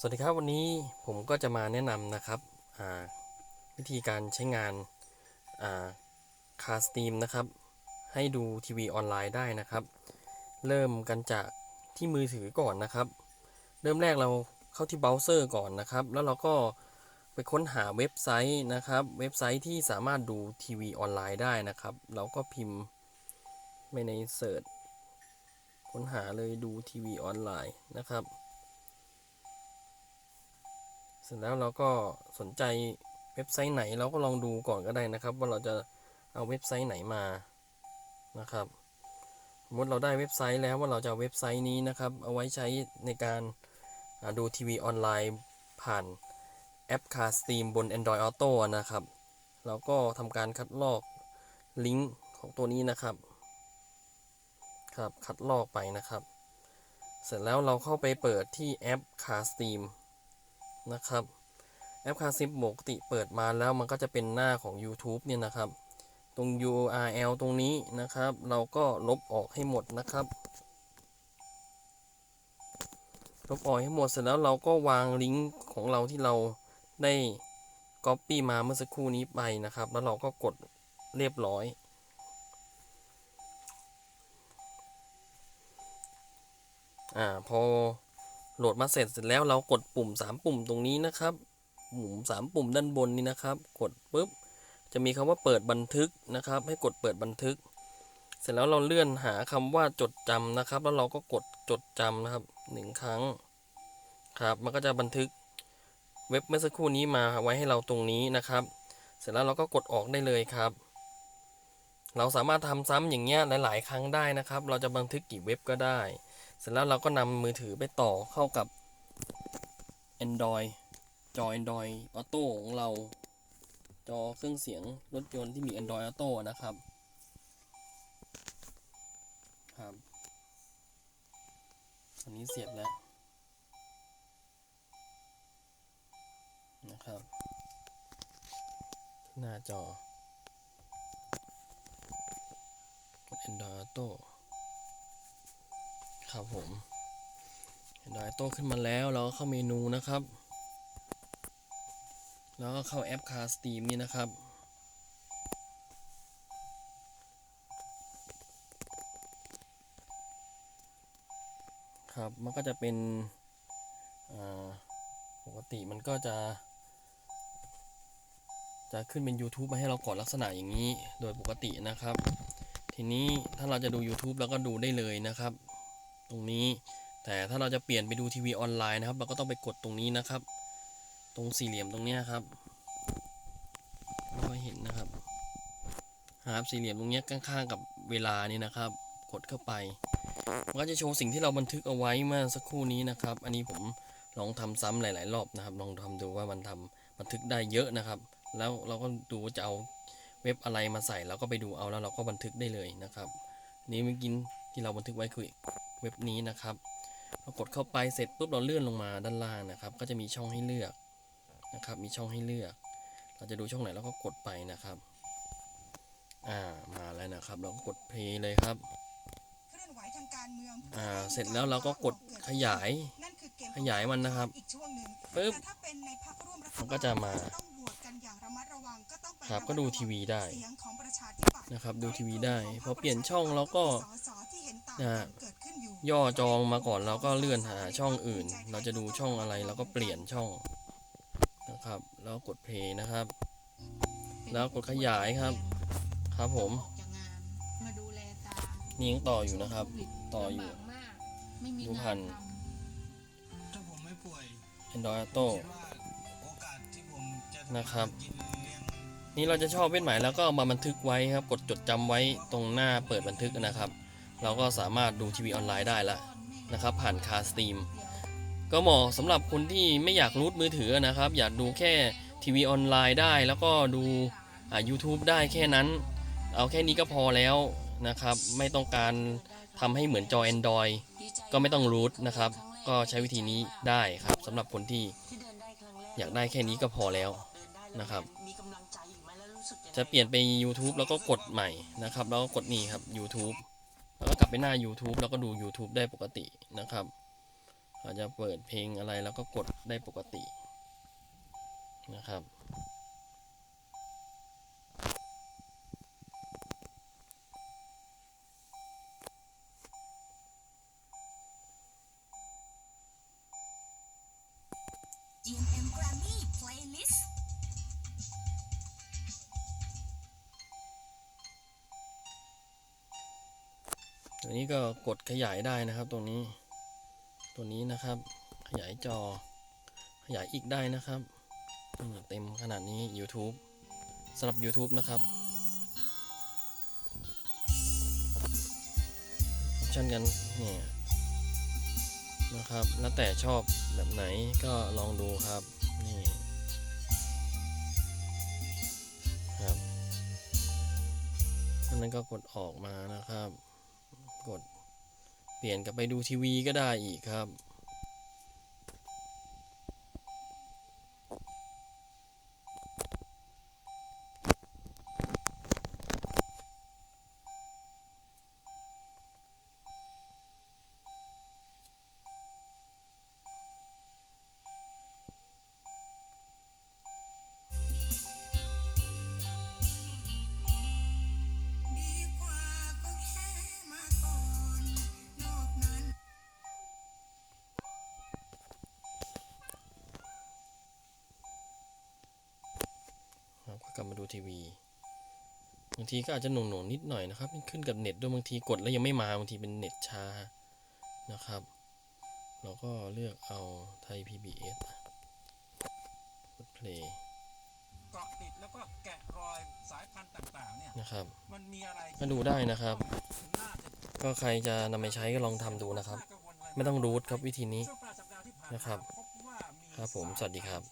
สวัสดีครับวันนี้ผมก็จะมาแนะนำนะครับวิธีการใช้งานคาสต Steam นะครับ ให้ดูทีวีออนไลน์ได้นะครับ เริ่มกันจากที่มือถือก่อนนะครับ เริ่มแรกเราเข้าที่เบราว์เซอร์ก่อนนะครับ แล้วเราก็ไปค้นหาเว็บไซต์นะครับ เว็บไซต์ที่สามารถดูทีวีออนไลน์ได้นะครับ เราก็พิมพ์ไปในเสิร์ชค้นหาเลยดูทีวีออนไลน์นะครับ เสร็จแล้วเราก็สนใจเว็บไซต์ไหนเราก็ลองดูก่อนก็ได้นะครับ ว่าเราจะเอาเว็บไซต์ไหนมานะครับสมมติเราได้เว็บไซต์แล้วว่าเราจะเว็บไซต์นี้นะครับ เอาไว้ใช้ในการดูทีวีออนไลน์ผ่านแอป Car Steam บน Android Auto นะครับ เราก็ทำการคัดลอกลิงก์ของตัวนี้นะครับ ครับ คัดลอกไปนะครับ เสร็จแล้วเราเข้าไปเปิดที่แอป Car Steam นะครับ แอปคาซิปปกติเปิดมาแล้วมันก็จะเป็นหน้าของ YouTube เนี่ยนะครับ ตรง URL ตรงนี้นะครับ เราก็ลบออกให้หมดนะครับ ลบออกให้หมดเสร็จแล้วเราก็วางลิงก์ของเราที่เราได้ Copy มาเมื่อสักครู่นี้ไปนะครับ แล้วเราก็กดเรียบร้อยอ่าพอ โหลดมาเสร็จเสร็จแล้วเรากดปุ่ม 3 ปุ่มตรงนี้นะครับ ปุ่ม 3 ปุ่มด้านบนนี้นะครับ กดปุ๊บ จะมีคำว่าเปิดบันทึกนะครับ ให้กดเปิดบันทึก เสร็จแล้วเราเลื่อนหาคำว่าจดจำนะครับ แล้วเราก็กดจดจำนะครับหนึ่งครั้งครับ มันก็จะบันทึกเว็บเมื่อสักครู่นี้มาไว้ให้เราตรงนี้นะครับ เสร็จแล้วเราก็กดออกได้เลยครับ เราสามารถทำซ้ำอย่างเงี้ยหลาย ๆ ครั้งได้นะครับ เราจะบันทึกกี่เว็บก็ได้ เสร็จแล้วเราก็นำมือถือไปต่อเข้ากับ Android จอ Android Auto ของเรา จอเครื่องเสียงรถยนต์ที่มี Android Auto นะครับครับอันนี้เสียบแล้วนะครับ หน้าจอ Android Auto ครับผม Android Auto ขึ้นมาแล้วเราก็เข้าเมนูนะครับ แล้วก็เข้าแอป Car Steam นี่นะครับ ครับมันก็จะเป็นปกติมันก็จะ จะขึ้นเป็น YouTube มาให้เราก่อนลักษณะอย่างนี้โดยปกตินะครับ ทีนี้ถ้าเราจะดู YouTube เราก็ดูได้เลยนะครับ ตรงนี้ แต่ถ้าเราจะเปลี่ยนไปดูทีวีออนไลน์นะครับ เราก็ต้องไปกดตรงนี้นะครับ ตรงสี่เหลี่ยมตรงนี้ครับไม่ค่อยเห็นนะครับหาสี่เหลี่ยมตรงนี้ข้างๆกับเวลานี่นะครับ กดเข้าไปมันก็จะโชว์สิ่งที่เราบันทึกเอาไว้เมื่อสักครู่นี้นะครับ อันนี้ผมลองทำซ้ำหลาย ๆ รอบนะครับ ลองทำดูว่ามันทำบันทึกได้เยอะนะครับ แล้วเราก็ดูว่าจะเอาเว็บอะไรมาใส่เราก็ไปดูเอาแล้วเราก็บันทึกได้เลยนะครับนนี้เมื่อกี้ที่เราบันทึกไว้คือ เว็บนี้นะครับเรากดเข้าไปเสร็จปุ๊บเราเลื่อนลงมาด้านล่างนะครับ ก็จะมีช่องให้เลือกนะครับ มีช่องให้เลือก เราจะดูช่องไหนเราก็กดไปนะครับอ่ามาแล้วนะครับ เราก็กดเพลย์เลยครับเคลื่อนไหวทางการเมืองอ่าเสร็จแล้วเราก็กดขยายนั่นคือเกมขยายมันนะครับอีกช่วงหนึ่งปึ๊บแต่ถ้าเป็นในพรรคร่วมรัฐบาลมันก็จะมาต้องโหวตกันอย่างระมัดระวังก็ต้องไปครับก็ดูทีวีได้เสียงของประชาธิปัตย์นะครับ ดูทีวีได้ พอเปลี่ยนช่องเราก็สสที่เห็นต่างนะกันเกิดขึ้นอ ย่อจองมาก่อนเราก็เลื่อนหาช่องอื่น เราจะดูช่องอะไรเราก็เปลี่ยนช่องนะครับ แล้วกดเพย์นะครับ แล้วกดขยายครับ ครับผมนมาดูแลตานี่ยังต่ออยู่นะครับ ต่ออยู่ดูพันถ้าผมไม่ป่วย Android Auto คิดว่าโอกาสที่ผมจะนะครับนี่เราจะชอบเว้นหมายแล้วก็เอามาบันทึกไว้ครับ กดจดจำไว้ตรงหน้าเปิดบันทึกนะครับ เราก็สามารถดูทีวีออนไลน์ได้ละนะครับ ผ่านคาสต e มก็เหมาะสำหรับคนที่ไม่อยากรูดมือถือนะครับ อยากดูแค่ทีวีออนไลน์ได้ แล้วก็ดูอ่า YouTube ได้แค่นั้น เอาแค่นี้ก็พอแล้วนะครับ ไม่ต้องการทำให้เหมือนจอ Android ก็ไม่ต้องรูทนะครับ ก็ใช้วิธีนี้ได้ครับสำหรับคนที่อยากได้แค่นี้ก็พอแล้วนะครับ จะเปลี่ยนไป YouTube แล้วก็กดใหม่นะครับ แล้วก็กดนี่ครับ YouTube แล้วก็กลับ ไปหน้า YouTube แล้วก็ดู YouTube ได้ปกตินะครับเราจะเปิดเพลงอะไรแล้วก็กดได้ปกตินะครับ GMM Grammy ตัวนี้ก็กดขยายได้นะครับตรงนี้ ตัวนี้นะครับ ขยายจอ ขยายอีกได้นะครับเต็มขนาดนี้ YouTube สำหรับ YouTube นะครับออปชันกันเนี่ยนะครับ แล้วแต่ชอบแบบไหนก็ลองดูครับ นี่ครับอันนั้นก็กดออกมานะครับ กดเปลี่ยนกลับไปดูทีวีก็ได้อีกครับ ก็กลับมาดูทีวีบางทีก็อาจจะหน่วงๆนิดหน่อยนะครับขึ้นกับเน็ตด้วยบางทีกดแล้วยังไม่มาบางทีเป็นเน็ตช้านะครับ เราก็เลือกเอาไทย PBS กดเพลย์เกาะติดแล้วก็แกะรอยสายพันธุ์ต่างๆเนี่ยนะครับมันมีอะไรก็ดูได้นะครับน่าจะก็ใครจะนำไปใช้ก็ลองทำดูนะครับน่ากังวละรไม่ต้องรูทครับวิธีนี้ช่วงปลายสัปดาห์ที่ผ่านมานะครับพบว่ามีครับผมสวัสดีครับ